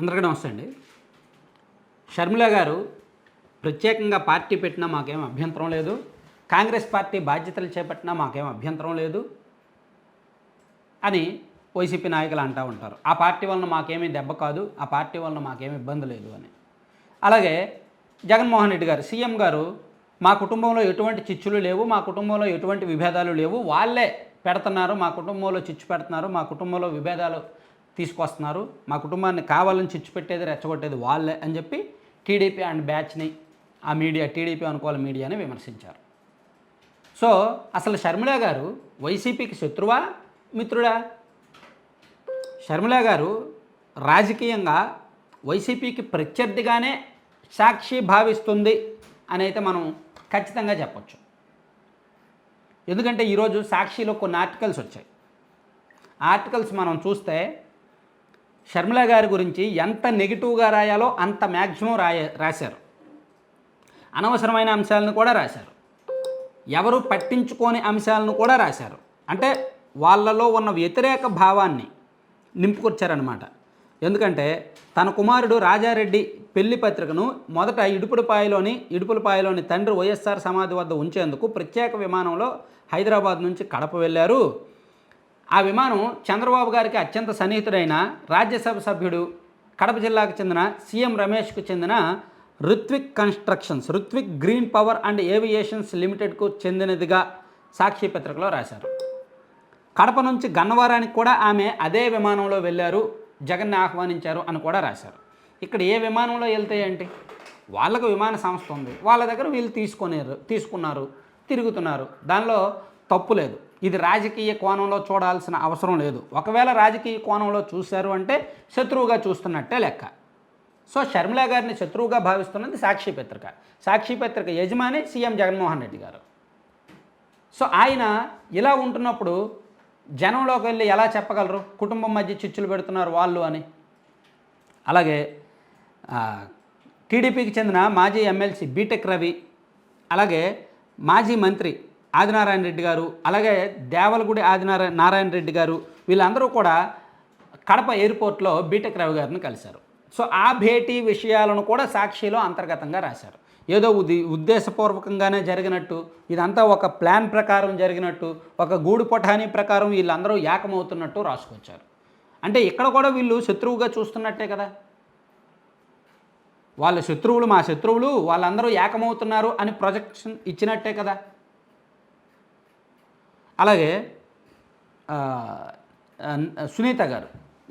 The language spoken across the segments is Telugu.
అందరికీ నమస్తే అండి. షర్మిల గారు ప్రత్యేకంగా పార్టీ పెట్టినా మాకేం అభ్యంతరం లేదు. కాంగ్రెస్ పార్టీ బాధ్యతలు చేపట్టినా మాకేం అభ్యంతరం లేదు అని వైసీపీ నాయకులు అంటూ ఉంటారు. ఆ పార్టీ వలన మాకేమీ దెబ్బ కాదు ఆ పార్టీ వలన మాకేమి ఇబ్బంది లేదు అని. అలాగే జగన్మోహన్ రెడ్డి గారు సీఎం గారు మా కుటుంబంలో ఎటువంటి చిచ్చులు లేవు మా కుటుంబంలో ఎటువంటి విభేదాలు లేవు వాళ్ళే పెడుతున్నారు మా కుటుంబంలో చిచ్చు పెడుతున్నారు మా కుటుంబంలో విభేదాలు తీసుకొస్తున్నారు. మా కుటుంబాన్ని కావాలని చిచ్చుపెట్టేది రెచ్చగొట్టేది వాళ్ళే అని చెప్పి టీడీపీ అండ్ బ్యాచ్ని ఆ మీడియా టీడీపీ అనుకూల మీడియాని విమర్శించారు. సో అసలు షర్మిల గారు వైసీపీకి శత్రువా మిత్రుడా? షర్మిల గారు రాజకీయంగా వైసీపీకి ప్రత్యర్థిగానే సాక్షి భావిస్తుంది అని అయితే మనం ఖచ్చితంగా చెప్పచ్చు. ఎందుకంటే ఈరోజు సాక్షిలో కొన్ని ఆర్టికల్స్ వచ్చాయి. ఆర్టికల్స్ మనం చూస్తే షర్మిల గారి గురించి ఎంత నెగిటివ్గా రాయాలో అంత మ్యాక్సిమం రాయ రాశారు. అనవసరమైన అంశాలను కూడా రాశారు. ఎవరు పట్టించుకోని అంశాలను కూడా రాశారు. అంటే వాళ్ళలో ఉన్న వ్యతిరేక భావాన్ని నింపుకొచ్చారనమాట ఎందుకంటే తన కుమారుడు రాజారెడ్డి పెళ్ళి పత్రికను మొదట ఇడుపులపాయలోని ఇడుపులపాయలోని తండ్రి వైఎస్ఆర్ సమాధి వద్ద ఉంచేందుకు ప్రత్యేక విమానంలో హైదరాబాద్ నుంచి కడప వెళ్ళారు. ఆ విమానం చంద్రబాబు గారికి అత్యంత సన్నిహితుడైన రాజ్యసభ సభ్యుడు కడప జిల్లాకు చెందిన సీఎం రమేష్కు చెందిన Ruthvik constructions Ruthvik green power and aviations లిమిటెడ్కు చెందినదిగా సాక్షి పత్రికలో రాశారు. కడప నుంచి గన్నవరానికి కూడా ఆమె అదే విమానంలో వెళ్ళారు జగన్ని ఆహ్వానించారు అని కూడా రాశారు. ఇక్కడ ఏ విమానంలో వెళ్తే ఏంటి? వాళ్ళకు విమాన సంస్థ ఉంది. వాళ్ళ దగ్గర వీళ్ళు తీసుకునేరు తీసుకున్నారు తిరుగుతున్నారు. దానిలో తప్పు లేదు. ఇది రాజకీయ కోణంలో చూడాల్సిన అవసరం లేదు. ఒకవేళ రాజకీయ కోణంలో చూశారు అంటే శత్రువుగా చూస్తున్నట్టే లెక్క. సో షర్మిల గారిని శత్రువుగా భావిస్తున్నది సాక్షి పత్రిక. సాక్షి పత్రిక యజమాని సీఎం జగన్మోహన్ రెడ్డి గారు. సో ఆయన ఇలా ఉంటున్నప్పుడు జనంలోకి వెళ్ళి ఎలా చెప్పగలరు? కుటుంబం మధ్య చిచ్చులు పెడుతున్నారు వాళ్ళు అని. అలాగే టీడీపీకి చెందిన మాజీ ఎమ్మెల్సీ బీటెక్ రవి అలాగే మాజీ మంత్రి ఆదినారాయణ రెడ్డి గారు అలాగే దేవలగుడి ఆదినారాయణ నారాయణ రెడ్డి గారు వీళ్ళందరూ కూడా కడప ఎయిర్పోర్ట్లో బీటెక్ రవి గారిని కలిశారు. సో ఆ భేటీ విషయాలను కూడా సాక్షిలో అంతర్గతంగా రాశారు. ఏదో ఉది ఉద్దేశపూర్వకంగానే జరిగినట్టు ఇదంతా ఒక ప్లాన్ ప్రకారం జరిగినట్టు ఒక గూడు పొఠాని ప్రకారం వీళ్ళందరూ ఏకమవుతున్నట్టు రాసుకొచ్చారు. అంటే ఇక్కడ కూడా వీళ్ళు శత్రువుగా చూస్తున్నట్టే కదా? వాళ్ళ శత్రువులు మా శత్రువులు వాళ్ళందరూ ఏకమవుతున్నారు అని ప్రొజెక్షన్ ఇచ్చినట్టే కదా? అలాగే సునీత గారు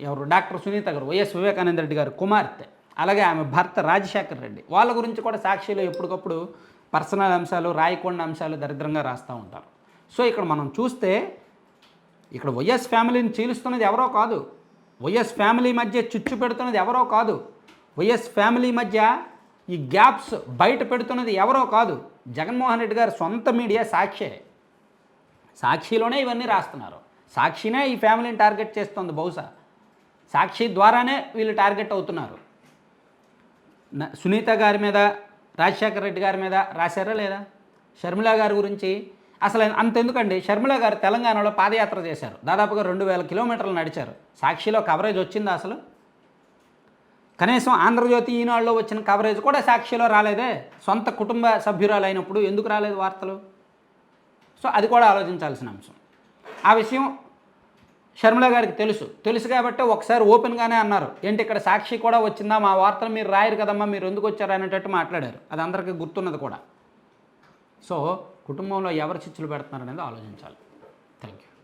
ఎవరు? డాక్టర్ సునీత గారు వైఎస్ వివేకానంద రెడ్డి గారు కుమార్తె. అలాగే ఆమె భర్త రాజశేఖర్ రెడ్డి. వాళ్ళ గురించి కూడా సాక్షిలో ఎప్పటికప్పుడు పర్సనల్ అంశాలు రాయకుండా అంశాలు దరిద్రంగా రాస్తూ ఉంటారు. సో ఇక్కడ మనం చూస్తే ఇక్కడ వైఎస్ ఫ్యామిలీని చీలుస్తున్నది ఎవరో కాదు. వైఎస్ ఫ్యామిలీ మధ్య చిచ్చు పెడుతున్నది ఎవరో కాదు. వైఎస్ ఫ్యామిలీ మధ్య ఈ గ్యాప్స్ బయట పెడుతున్నది ఎవరో కాదు. జగన్మోహన్ రెడ్డి గారు సొంత మీడియా సాక్షే. సాక్షిలోనే ఇవన్నీ రాస్తున్నారు. సాక్షినే ఈ ఫ్యామిలీని టార్గెట్ చేస్తుంది బహుశా. సాక్షి ద్వారానే వీళ్ళు టార్గెట్ అవుతున్నారు. సునీత గారి మీద రాజశేఖర రెడ్డి గారి మీద రాశారా లేదా? షర్మిల గారి గురించి అసలు అంతెందుకండి. షర్మిల గారు తెలంగాణలో పాదయాత్ర చేశారు. దాదాపుగా రెండు వేల కిలోమీటర్లు నడిచారు. సాక్షిలో కవరేజ్ వచ్చిందా అసలు? కనీసం ఆంధ్రజ్యోతి ఈనాడులో వచ్చిన కవరేజ్ కూడా సాక్షిలో రాలేదే. సొంత కుటుంబ సభ్యురాలు అయినప్పుడు ఎందుకు రాలేదు వార్తలు? సో అది కూడా ఆలోచించాల్సిన అంశం. ఆ విషయం షర్మిల గారికి తెలుసు. తెలుసు కాబట్టి ఒకసారి ఓపెన్గానే అన్నారు. ఏంటి ఇక్కడ సాక్షి కూడా వచ్చిందా? మా వార్తలు మీరు రాయరు కదమ్మా మీరు ఎందుకు వచ్చారు అనేటట్టు మాట్లాడారు. అది అందరికీ గుర్తున్నది కూడా. సో కుటుంబంలో ఎవరు చిచ్చులు పెడుతున్నారు అనేది ఆలోచించాలి. Thank you